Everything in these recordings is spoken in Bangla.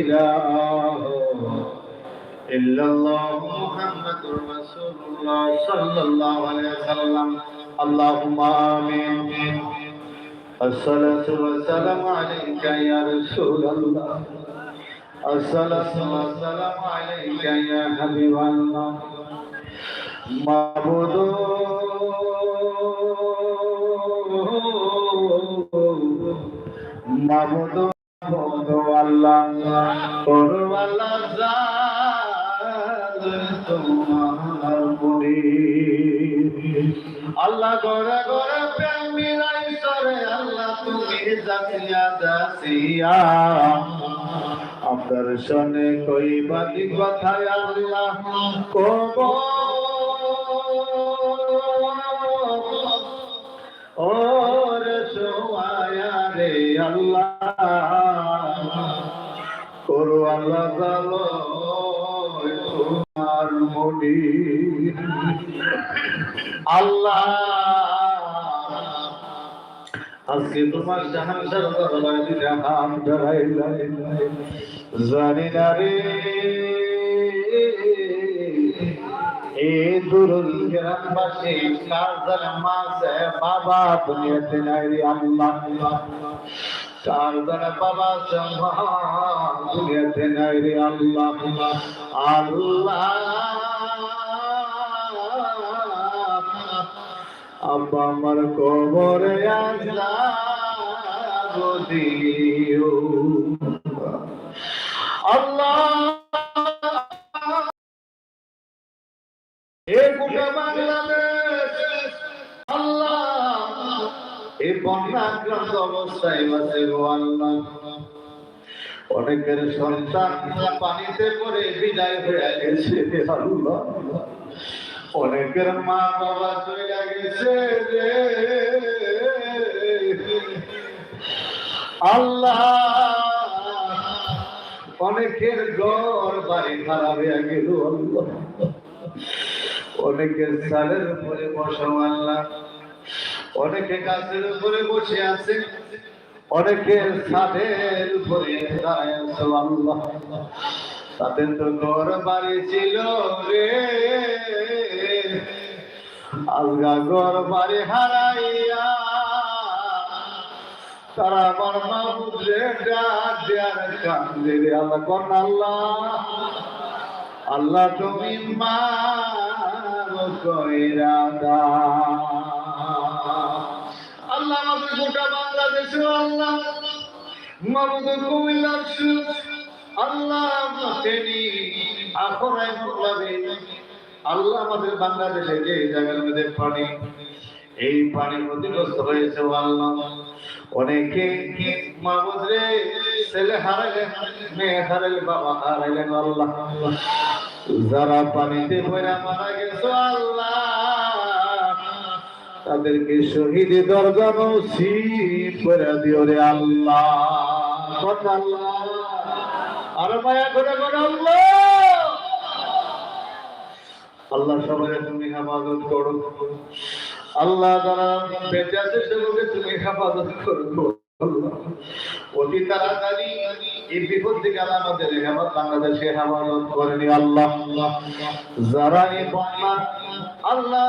إله إلا الله محمد رسول الله صلى الله عليه وسلم اللهم آمين الصلاة والسلام عليك يا رسول الله الصلاة والسلام عليك يا حبيب الله معبود معبود আল্লাহ। করু আল্লাহ জান তোমার মুরি আল্লাহ তুমি জাতিয়া দাসিয়া আপনার সনে কই বাদি কথায় আল্লাহ কব সোয়ায়া রে আল্লাহ। করো আল্লাহ জালো তোমার মনি। আল্লাহ। আজকে তোমার দরবারে দিলে হাত জানি না রে। বাবা দুনিয়াতে নাই আল্লাহ। কারজান বাবা দুনিয়াতে নাই রে আল্লাহ। আল্লাহ, আব্বা আমার কবরে আসলা দিও আল্লাহ বন্যাক্রান্ত অবস্থায় আল্লাহ অনেকের সন্তান পানিতে পড়ে বিদায় হয়ে গেছে অনেকের মা বাবা চলে গেছে রে। আল্লাহ, অনেকের ঘর বাড়ি খারাপ হয়ে গেল অনেকের সালের উপরে বসো, আল্লাহ। অনেকে গাছের উপরে বসে আছে অনেকের ছাদের উপরে তাদের তো ঘর বাড়ি ছিল রে। আলগা ঘর বাড়ি হারাইয়া তারা আমার দেয়ার কান্দে রে আল্লাহ কোন আল্লাহ। আল্লাহ তুমি মা কইরা দা আমাদের গোটা বাংলাদেশে আল্লাহ। কুমিল্লার আল্লাহ আল্লাহ আমাদের বাংলাদেশে যে জায়গার মধ্যে পানি, এই পানি ক্ষতিগ্রস্ত হয়েছে আল্লাহ। অনেকে মাহবুদ রে, ছেলে মেয়ে হারাইলেন, বাবা হারাইলেন, আল্লাহ। যারা পানিতে মারা গেছে আল্লাহ। তাদেরকে শহীদ দরজা নসিব করে দিও রে আল্লাহ। আর মায়া করে করে আল্লাহ। আল্লাহ সবাই তুমি হেফাজত করো। আল্লাহ যারা বেঁচে আছে সেগুলোকে তুমি হেফাজত করো। অতি তাড়াতাড়ি এই বিপদ থেকে আমাদের বাংলাদেশে হেফাজত করেনি আল্লাহ। যারা এই বন্যা আল্লাহ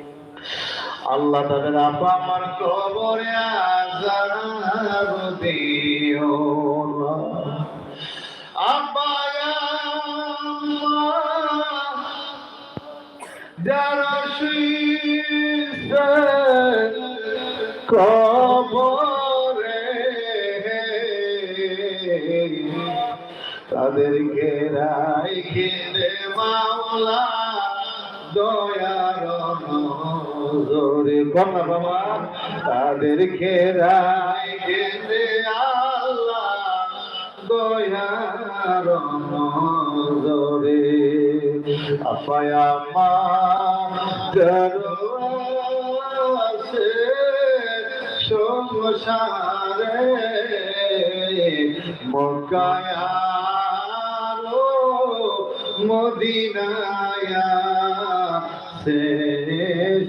আল্লাহ তাদের আপা আমার কবরে আজাব দিও যারা কবরে তাদেরকে রায় খেলে মাওলা দয় নজরে কন্যা বাবা তাদেরকে রাই খেলে আল্লাহ আপায়া মা মকায়ারো মদিনায়া সে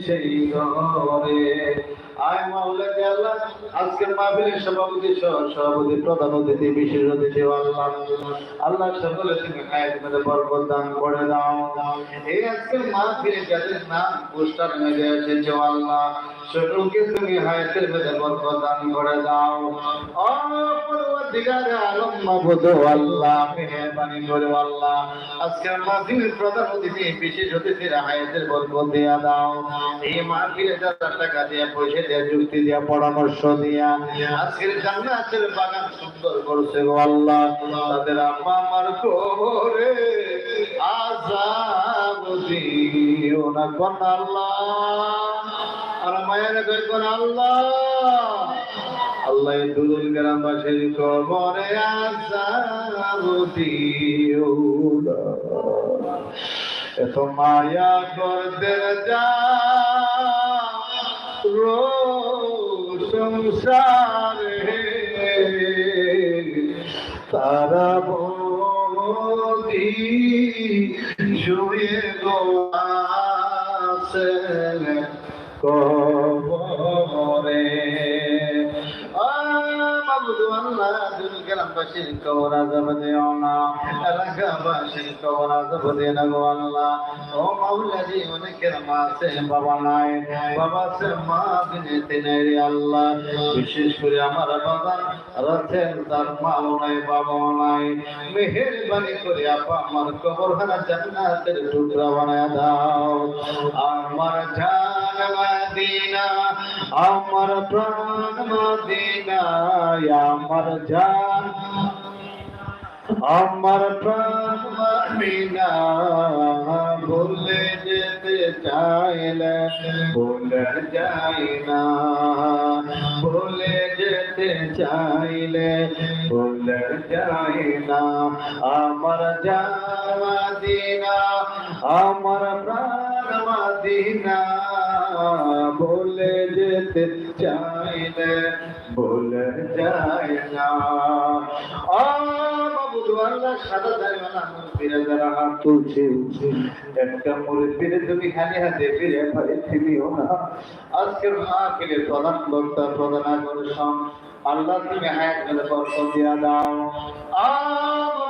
সেই ঘরে। আয় মাওলা কে আল্লাহ, আজকের মাহফিলের সভাপতি সহ সভাপতি প্রধান অতিথি, বিশেষ অতিথি আল্লাহ আল্লাহ সকলে তুমি হায়াত মেরে বরকত দান করে দাও। এই আজকের মাহফিলে যাদের নাম, পোস্টার মেরে এসেছে আল্লাহ, সকলকে তুমি হায়াতের মেরে বরকত দান করে দাও। পরওয়ারদিগারে আলম মাবুদ আল্লাহ, মেহেরবানি করে দিয়া যুক্তি দিয়া পরামর্শ দিয়া। আজকের জান্নাতের বাগান সুন্দর করছে গো আল্লাহ। তাদের আম্মা আমার করে আজাব দিও না কোন আল্লাহ। আর মায়ের কই কোন আল্লাহ। আল্লাহ দুদুল গ্রামবাসীর কবরে আজাব দিও না। এত মায়া করতে যা সংসারে তারা বদি শুয়ে গোয়াছে কবরে মাবুদু আল্লাহ দুল গ্রামবাসীর কবর আজাব দিও না এলাকাবাসীর কবর আজাব আল্লাহ বিশেষ করে আমার বাবা রাতের তার মাও নাই বাবাও নাই মেহেরবানি করে আপা আমার কবরখানা জান্নাতের টুকরা বানায় দাও আমার জান মদিনা, আমার প্রাণ মদিনা আমার জান। আমার প্রাণ মদিনা বলে যেতে চাইলে বলে যাই না। বলে যেতে চাইলে বলে যাই না। আমার জান মদিনা, আমার প্রাণ মদিনা। বলে যেতে চাইলে, বলে যায় না। আ, বাবু আল্লাহ ফিরে যারা হাত তুলছে একটা মুড়ি ফিরে তুমি হাতে হাতে ফিরে পারে ফিরিও না। আজকের মাহফিলে প্রধান বক্তা, প্রধান আল্লাহ তুমি হায়াত গেলে বর্ষ দিয়া দাও।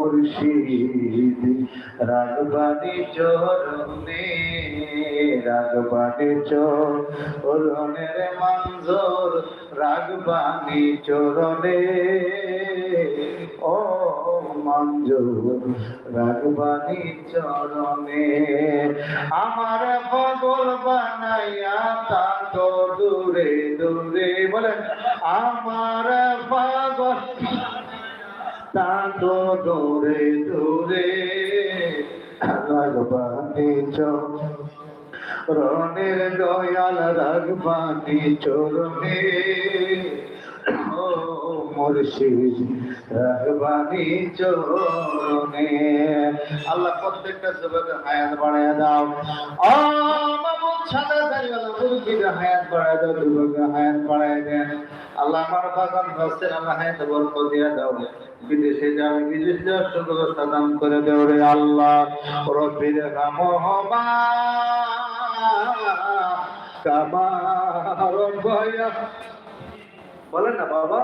মুর্শিদ। রাগবানি চরণে রাগবানি চরণের মঞ্জুর রাগবানি চরণে। ও মঞ্জুর রাগবানি চরণে। আমার বগল বানাইয়া তা তো দূরে দূরে বলেন, আমার পাগল তা তো দূরে। দূরে রাগবানি চরণের দয়াল রাগবানি চরণে মুর্শিদ রাগবানি চরণে আল্লাহ প্রত্যেকটা যুবকের হায়াত বাড়ায় দাও। ও মাবুদ সাদা দাড়িওয়ালা মুরগির হায়াত বাড়ায় দাও যুবকের হায়াত বাড়ায় দেন। আল্লাহ বাগান গাছের আল্লাহ হায়াত বরকত দিয়া দাও বিদেশে যাবে বিদেশ যাওয়ার সুব্যবস্থা দান করে দেও রে আল্লাহ। রব্বির কামহবা কামার ভয়া বলেন না বাবা।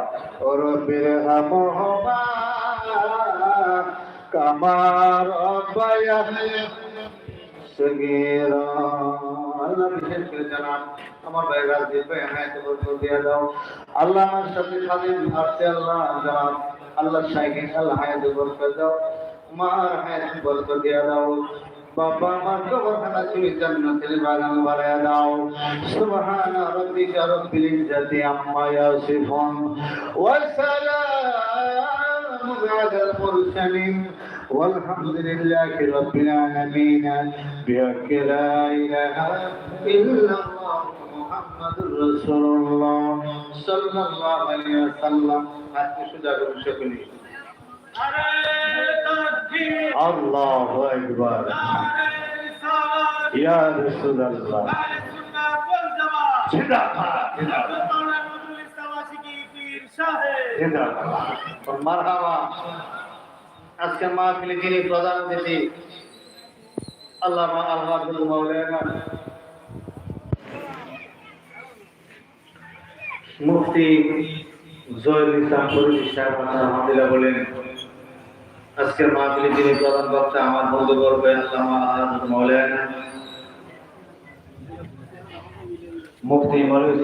রব্বির কামহবা কামার ভয়া সগীরা আল্লাহ বিশেষ করে জানান আমার ভাই রাজদীপ ভাই হ্যাঁ তো বলতে দিয়ে দাও আল্লাহ আমার সাথে খালিদ আসছে আল্লাহ জানান আল্লাহ সাইকেল আল্লাহ হায়াত বরকত দাও মার হায়াত বরকত দিয়ে দাও বাবা আমার কবরখানা তুমি জান্নাতের বাগান বানায় দাও সুবহানা রাব্বিকা রাব্বিল ইজ্জাতি আম্মা ইয়াসিফুন ওয়া সালামুন আলাল মুরসালিন والحمد لله رب العالمين بحق لا إله إلا الله محمد رسول الله صلى الله عليه وسلم হাতে সুজা করুন সকলে الله أكبر يا رسول الله জিন্দাবাদ জিন্দাবাদ মারহাবা আজকে মাহফিলে যিনি প্রধান অতিথি আল্লাহ আল্লাহুল মাওলানা মুফতি জয়ুল ইসলাম ফরিদ সাহেব আলহামদুলিল্লাহ বলেন, আজকের মাহফিলে যিনি প্রধান বক্তা, আমার বন্ধু করবে আল্লামা আল্লাহুল মাওলানা মুফতি মৌলভী